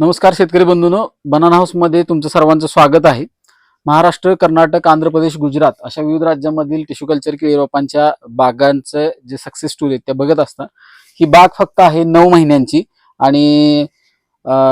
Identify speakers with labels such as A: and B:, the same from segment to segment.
A: नमस्कार शेतकरी बंधूंनो बनाना हाऊसमध्ये तुमचं सर्वांचं स्वागत आहे. महाराष्ट्र कर्नाटक आंध्र प्रदेश गुजरात अशा विविध राज्यांमधील टिश्यू कल्चर केळी रोपांच्या बागांचं जे सक्सेस स्टोरी आहेत त्या बघत असता. ही बाग फक्त आहे नऊ महिन्यांची आणि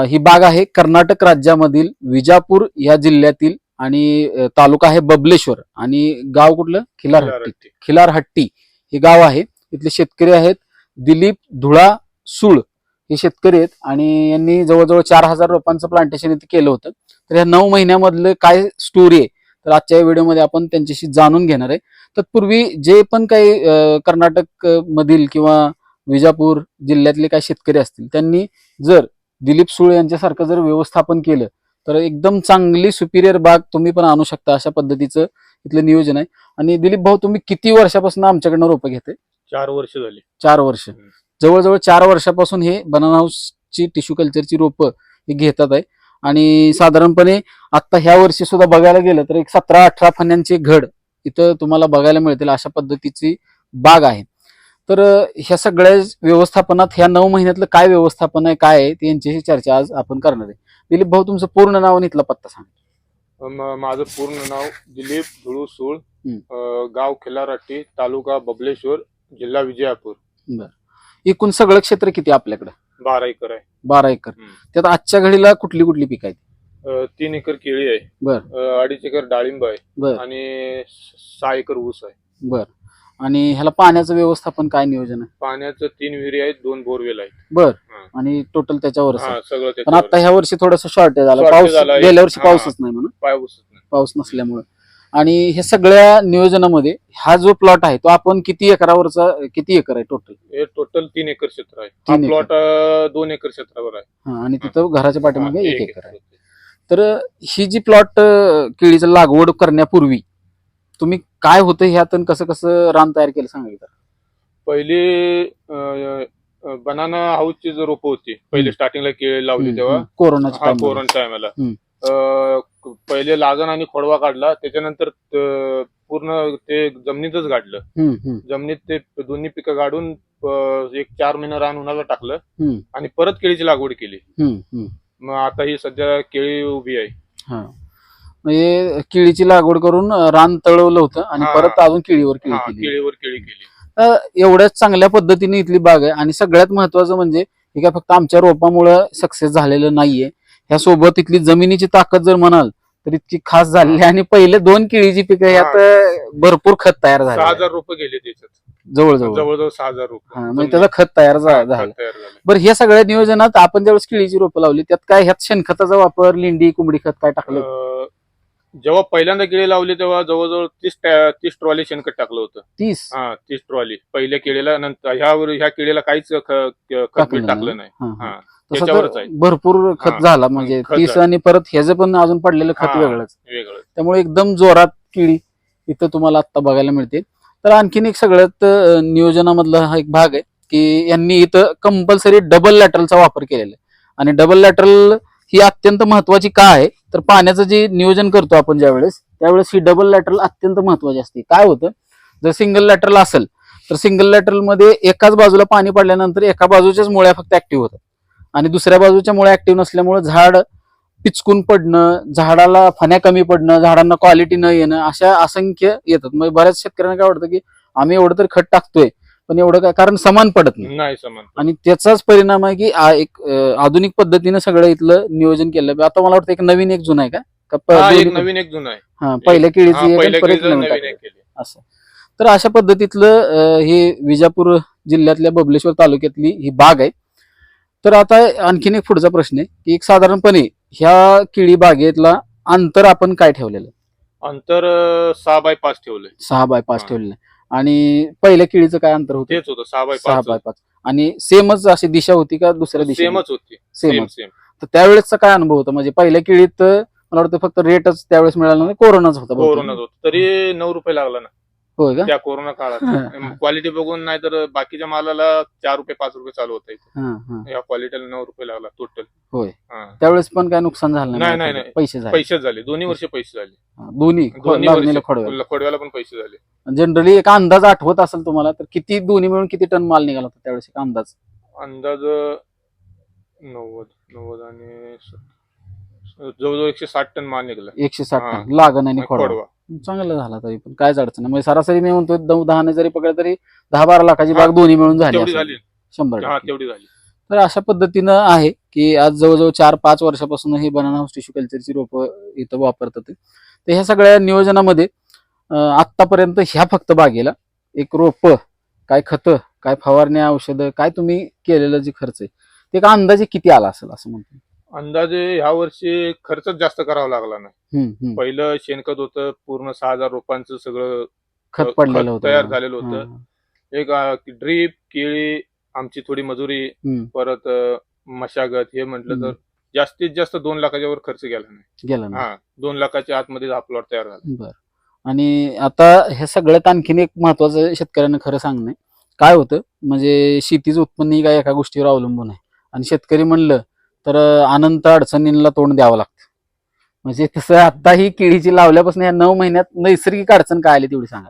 A: ही बाग आहे कर्नाटक राज्यामधील विजापूर या जिल्ह्यातील आणि तालुका आहे बबलेश्वर आणि गाव कुठलं? खिलारहट्टी. खिलारहट्टी हे गाव आहे. इथले शेतकरी आहेत दिलीप धुळा सुळ. हे शेतकरी आहेत आणि यांनी जवळजवळ चार हजार रोपांचं प्लांटेशन इथे केलं होतं. तर ह्या नऊ महिन्यामधलं काय स्टोरी आहे तर आजच्या व्हिडिओमध्ये आपण त्यांच्याशी जाणून घेणार आहे. तत्पूर्वी जे पण काही कर्नाटक मधील किंवा विजापूर जिल्ह्यातले काही शेतकरी असतील त्यांनी जर दिलीप सुळे यांच्यासारखं जर व्यवस्थापन केलं तर एकदम चांगली सुपिरियर बाग तुम्ही पण आणू शकता अशा पद्धतीचं इथलं नियोजन आहे. आणि दिलीप भाऊ तुम्ही किती वर्षापासून आमच्याकडनं रोपं घेते
B: चार वर्ष झाली.
A: चार वर्ष. जवळजवळ चार वर्षापासून हे बनाना हाऊसची टिश्यू कल्चरची रोपं हे घेतात आहे. आणि साधारणपणे आता ह्या वर्षी सुद्धा बघायला गेलं तर एक सतरा अठरा फण्यांचे घड इथं तुम्हाला बघायला मिळतील अशा पद्धतीची बाग आहे. तर ह्या सगळ्या व्यवस्थापनात ह्या नऊ महिन्यातलं काय व्यवस्थापन आहे काय आहे ते यांच्याशी चर्चा आज आपण करणार आहे. दिलीप भाऊ तुमचं पूर्ण नाव आणि इथला पत्ता सांगा.
B: माझं पूर्ण नाव दिलीप धुळू सूळ गाव खिलारट्टी तालुका बबलेश्वर जिल्हा विजयापूर.
A: एकूण सगळं क्षेत्र किती आपल्याकडे?
B: बारा एकर आहे.
A: बारा एकर.
B: हम्म.
A: त्यात आजच्या घडीला कुठली कुठली पिकं आहेत?
B: अं, तीन एकर केळी आहे.
A: बर.
B: अं, अडीच एकर डाळिंब आहे.
A: बर.
B: आणि स- सहा एकर ऊस आहे.
A: बर. आणि ह्याला पाण्याचं व्यवस्थापन काय नियोजन आहे?
B: पाण्याचं तीन विहिरी आहेत दोन बोरवेल आहेत.
A: बर.
B: हा.
A: आणि टोटल त्याच्यावरच आहे.
B: हा सगळं
A: पण
B: त्याच्यावर.
A: आता ह्या वर्षी थोडस शॉर्टेज
B: Shortage
A: पाऊस. गेल्या वर्षी
B: हा.
A: पाऊसच नाही म्हणून
B: पाय ऊसच नाही.
A: पाऊस नसल्यामुळे. आणि हे सगळ्या नियोजनामध्ये हा जो प्लॉट आहे तो आपण किती एकरावरचा किती एकर आहे टोटल
B: हे टोटल तीन एकर क्षेत्र आहे हा
A: तीन एकर.
B: प्लॉट दोन एकर क्षेत्रावर आहे
A: आणि तिथं घराच्या पाठीमागे
B: हा,
A: एक एकर आहे. तर ही जी प्लॉट केळीची लागवड करण्यापूर्वी तुम्ही काय होतं ह्यात आणि कसं कसं रान तयार केलं सांगा एकदा.
B: पहिली बनाना हाऊसची जो रोपं होती पहिले स्टार्टिंगला केळी लावली तेव्हा.
A: कोरोनाच्या
B: हा. कोरोना टायमाला
A: हम्म.
B: पहिले लागण आणि खोडवा काढला त्याच्यानंतर पूर्ण ते जमिनीतच गाडलं.
A: हम्म,
B: जमिनीत ते दोन्ही पिकं गाडून अं, एक चार महिने रान उन्हाला टाकलं
A: हम्म,
B: आणि परत केळीची लागवड केली.
A: हम्म, हम्म.
B: मग आता ही सध्या केळी उभी आहे.
A: हा. म्हणजे केळीची लागवड करून अं, रान तळवलं होतं आणि
B: हा.
A: परत अजून केळीवर केळी
B: हा,
A: केली.
B: केळीवर केळी केली.
A: एवढ्याच चांगल्या पद्धतीने इथली बाग आहे आणि सगळ्यात महत्वाचं म्हणजे हे काय फक्त आमच्या रोपामुळे सक्सेस झालेलं नाहीये. ह्या सोबत इथली जमिनीची ताकद जर म्हणाल तर इतकी खास आहे. आणि पहिले दोन केळीची पिकं यात भरपूर खत तयार
B: सहा
A: झाले
B: हजार रुपये गेले त्याच्यात.
A: जवळजवळ.
B: जवळजवळ सहा हजार
A: हा
B: रुपये
A: म्हणजे त्याचं खत तयार झा-
B: हा,
A: झालं.
B: तयार झालं.
A: बरं ह्या सगळ्या नियोजनात आपण ज्यावेळेस केळीची रोपं लावली त्यात काय ह्यात शेणखताचा वापर लिंडी कुंबडी खत काय टाकलं?
B: अं, जेव्हा पहिल्यांदा केळी लावली तेव्हा जवळजवळ तीस टॅ- तीस ट्रॉली शेणखत टाकलं होतं.
A: तीस?
B: हा तीस ट्रॉली. पहिल्या केळीला नंतर ह्या ह्या केळीला काहीच ख- खत
A: टाकलं
B: नाही.
A: हा, हा.
B: हा.
A: तसं
B: त्याच्यावरच
A: तर
B: आहे.
A: भरपूर खत
B: हा,
A: झाला म्हणजे
B: खत
A: तीस
B: झालं.
A: आणि परत ह्याचं पण अजून पडलेलं खत
B: हा.
A: वेगळंच.
B: वेगळं
A: त्यामुळे एकदम जोरात किळी इथं तुम्हाला आता बघायला मिळते तर आणखीन एक सगळ्यात अं, नियोजनामधला हा एक भाग आहे की यांनी इथं कंपल्सरी डबल लॅटरलचा वापर केलेला आहे. आणि डबल लॅटरल ही अत्यंत महत्वाची का आहे? तर पाण्याचं जे नियोजन करतो आपण ज्यावेळेस त्यावेळेस ही डबल लॅटरल अत्यंत महत्वाची असते. काय होतं? जर सिंगल लॅटरल असेल तर सिंगल लॅटरलमध्ये एकाच बाजूला पाणी पडल्यानंतर एका बाजूच्याच मुळ्या फक्त ऍक्टिव्ह होतात. आणि दुसऱ्या बाजूच्या मुळ्या ऍक्टिव्ह नसल्यामुळे झाड पिचकून पडणं झाडाला फण्या कमी पडणं झाडांना क्वालिटी न येणं अशा असंख्य येतात. मग बऱ्याच शेतकऱ्यांना काय वाटतं की आम्ही एवढं तरी खत टाकतोय पण एवढं काय कारण समान पडत नाही.
B: समान
A: आणि त्याचाच परिणाम आहे की एक आधुनिक पद्धतीने सगळं इथलं नियोजन केलं. आता मला वाटतं एक नवीन एक जुना आहे का?
B: हा नवीन एक जुना आहे.
A: हा, पहिल्या केळीची असं. तर अशा पद्धतीतलं हे विजापूर जिल्ह्यातल्या बबलेश्वर तालुक्यातली ही बाग आहे. तर आता आणखीन एक पुढचा प्रश्न आहे की एक साधारणपणे ह्या केळी बागेतला अंतर आपण काय ठेवलेलं?
B: अंतर अं, सहा बाय पाच ठेवलंय.
A: सहा बाय पाच
B: हा.
A: ठेवलेलं आहे. आणि पहिल्या केळीचं काय अंतर होतं?
B: तेच होतं सहा बाय
A: सहा
B: पाच.
A: बाय पाच. आणि सेमच अशी दिशा होती का दुसऱ्या दिशेने?
B: सेमच होती. सेम
A: सेमच.
B: सेम
A: तर त्यावेळेसचा काय अनुभव होता? म्हणजे पहिल्या केळीत अं, मला वाटतं फक्त रेटच त्यावेळेस मिळाला नाही कोरोनाच होता बहुतेक.
B: कोरोनाच होत. तरी नऊ रुपये लागला ना.
A: होय का?
B: त्या कोरोना काळात. क्वालिटी बघून नाही तर बाकीच्या मालाला चार रुपये पाच रुपये चालू होता इथे.
A: हा, हा.
B: या क्वालिटीला नऊ रुपये लागला टोटल
A: होय. त्यावेळेस पण काय नुकसान झालं
B: नाही, नाही, नाही.
A: पैसे झाले.
B: पैसेच झाले. दोन्ही वर्ष पैसे झाले.
A: हा, दोन्ही
B: दोन्ही वर्ष
A: खोडव्याला.
B: खोडव्याला पण पैसे झाले.
A: जनरली एक अंदाज आठवत असेल तुम्हाला तर किती दोन्ही मिळून किती टन माल निघाला होता त्यावेळेस एक अंदाज?
B: अंदाज नव्वद नव्वद आणि स- जवळजवळ एकशे साठ टन माल निघाला.
A: एकशे साठ
B: हा.
A: टन. लागण आणि खोडवा.
B: खोडवा.
A: चांगलं झाला तरी पण कायच अडचण नाही म्हणजे सरासरी मी म्हणतो दहा जरी पकडलं तरी दहा बारा लाखाची बाग दोन्ही मिळून झाली
B: तेवढी
A: असेल.
B: झाली
A: शंभर
B: हा
A: टक्के.
B: तेवढी झाली
A: तर अशा पद्धतीनं आहे की आज जवळजवळ चार पाच वर्षापासून ही बनाना हाऊस टिश्यू कल्चरची रोपं इथं वापरतात ते. तर ह्या सगळ्या नियोजनामध्ये अं, आत्तापर्यंत ह्या फक्त बागेला एक रोप काय खतं काय फवारण्या औषधं काय तुम्ही केलेलं जे खर्च आहे ते का अंदाजे किती आला असेल असं म्हणतो
B: अंदाजे ह्या वर्षी खर्चच जास्त करावा लागला नाही.
A: हम्म, हम्म.
B: पहिलं शेणखत होतं पूर्ण सहा हजार रोपांचं सगळं
A: खत पडलेलं होतं.
B: तयार झालेलं होतं.
A: हा.
B: एक ड्रीप केळी आमची थोडी मजुरी
A: हम्म.
B: परत अं, मशागत हे म्हटलं तर जास्तीत जास्त दोन लाखाच्या वर खर्च गेला नाही.
A: गेलं ना
B: हा दोन लाखाच्या आतमध्ये हा प्लॉट तयार झाला.
A: बर. आणि आता हे सगळ्यात आणखीन एक महत्वाचं शेतकऱ्यांना खरं सांगणं आहे. काय होतं? म्हणजे शेतीचं उत्पन्न ही काय एका गोष्टीवर अवलंबून आहे. आणि शेतकरी म्हणलं तर अनंत अडचणींना तोंड द्यावं लागतं म्हणजे तसं आता ही केळीची लावल्यापासून या नऊ महिन्यात नैसर्गिक अडचण काय आली तेवढी सांगा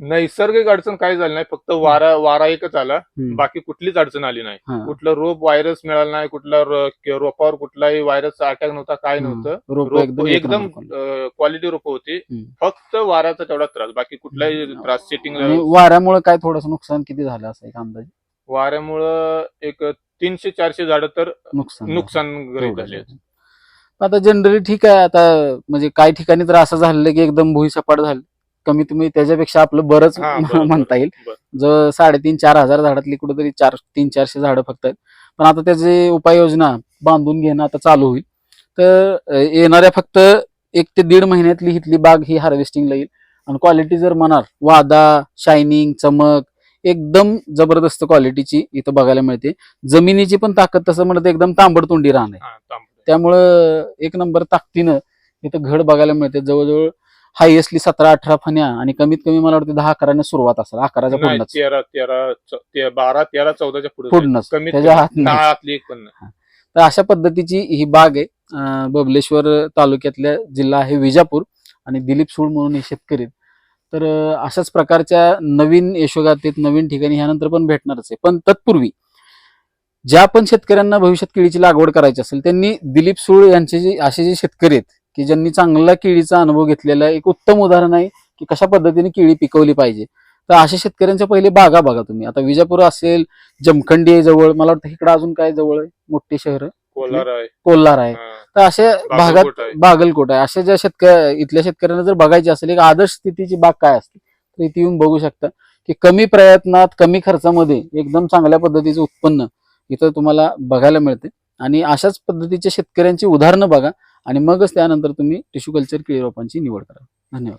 B: नैसर्गिक अडचण काही झाली नाही फक्त वारा वारा एकच आला
A: हम्म.
B: बाकी कुठलीच अडचण आली नाही
A: हा.
B: कुठलं रोप व्हायरस मिळाला नाही कुठला र- रोपावर कुठलाही व्हायरसचा अटॅक नव्हता काय नव्हतं
A: रोप
B: रोप
A: एकदम.
B: क्वालिटी रोप होती
A: हम्म.
B: फक्त वाऱ्याचा तेवढा त्रास बाकी कुठलाही
A: हम्म.
B: त्रास सेटिंग
A: वाऱ्यामुळे काय थोडंसं नुकसान किती झालं असं एक अंदाज
B: वाऱ्यामुळं एक तीनशे चारशे झाडं तर
A: नुकसान झालं. आता जनरली ठीक आहे आता म्हणजे काही ठिकाणी तर असं झालेलं की एकदम भुईसपाट झालं कमीत कमी त्याच्यापेक्षा आपलं बरंच
B: हा.
A: म्हणता येईल
B: बरं.
A: जो साडेतीन चार हजार झाडातली कुठेतरी चार तीन चारशे झाडं फक्त आहेत पण आता त्याची उपाययोजना बांधून घेणं आता चालू होईल तर अं, येणाऱ्या फक्त एक ते दीड महिन्यातली इथली बाग ही हार्वेस्टिंगला येईल आणि क्वालिटी जर म्हणाल वादा शायनिंग चमक एकदम जबरदस्त क्वालिटीची इथं बघायला मिळते. जमिनीची पण ताकद तसं म्हणत एकदम तांबडतोंडी राहणार
B: हा, तांबडं.
A: त्यामुळं एक नंबर ताकदीनं इथं घड बघायला मिळते. जवळजवळ हायएस्टली सतरा अठरा फण्या आणि कमीत कमी मला वाटतं दहा अकराने सुरुवात असेल. अकराच्या
B: तेरा तेरा ते- बारा तेरा चौदाच्या पुढे
A: त्याच्या. तर अशा पद्धतीची ही बाग आहे. बबलेश्वर तालुक्यातल्या जिल्हा आहे विजापूर आणि दिलीप सूळ म्हणून हे शेतकरी. तर अशाच प्रकारच्या नवीन यशोगातीत नवीन ठिकाणी ह्यानंतर पण भेटणारच आहे. पण तत्पूर्वी ज्या पण शेतकऱ्यांना भविष्यात केळीची लागवड करायची असेल त्यांनी दिलीप सुळ यांचे जे असे जे शेतकरी आहेत की ज्यांनी चांगला केळीचा अनुभव घेतलेला आहे, एक उत्तम उदाहरण आहे की कशा पद्धतीने केळी पिकवली पाहिजे. तर अशा शेतकऱ्यांच्या पहिले बागा बघा तुम्ही. आता विजापूर असेल जमखंडी आहे जवळ मला वाटतं इकडं अजून काय जवळ आहे? मोठी शहर
B: आहे.
A: कोल्हार आहे.
B: हा,
A: तर अशा भागात
B: बागलकोट आहे.
A: बागलकोट आहे. अशा ज्या शेतकऱ्या इथल्या शेतकऱ्यांना जर बघायची असेल एक आदर्श स्थितीची बाग काय असते? तर इथे येऊन बघू शकता की कमी प्रयत्नात कमी खर्चामध्ये एकदम चांगल्या पद्धतीचं उत्पन्न इथं तुम्हाला बघायला मिळते. आणि अशाच पद्धतीच्या शेतकऱ्यांची उदाहरणं बघा आणि मगच त्यानंतर तुम्ही टिश्यू कल्चर केळी रोपांची निवड करा. धन्यवाद.